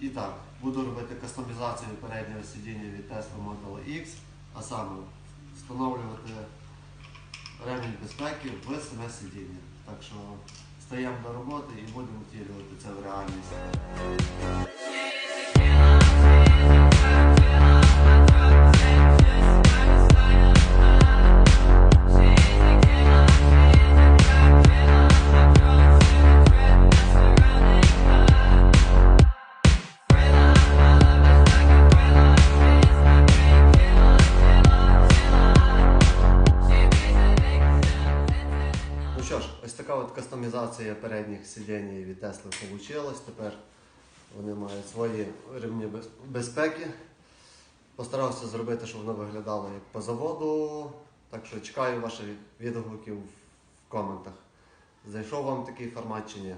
І так, буду робити кастомізацію переднього сидіння від Tesla Model X, а саме встановлювати ремінь безпеки в саме сидіння. Так що стаємо до роботи і будемо втілювати це в реальність. Що ж, ось така от кастомізація передніх сидінь від Tesla вийшла. Тепер вони мають свої рівні безпеки. Постарався зробити, щоб воно виглядало як по заводу. Так що чекаю ваших відгуків в коментах. Зайшов вам такий формат чи ні?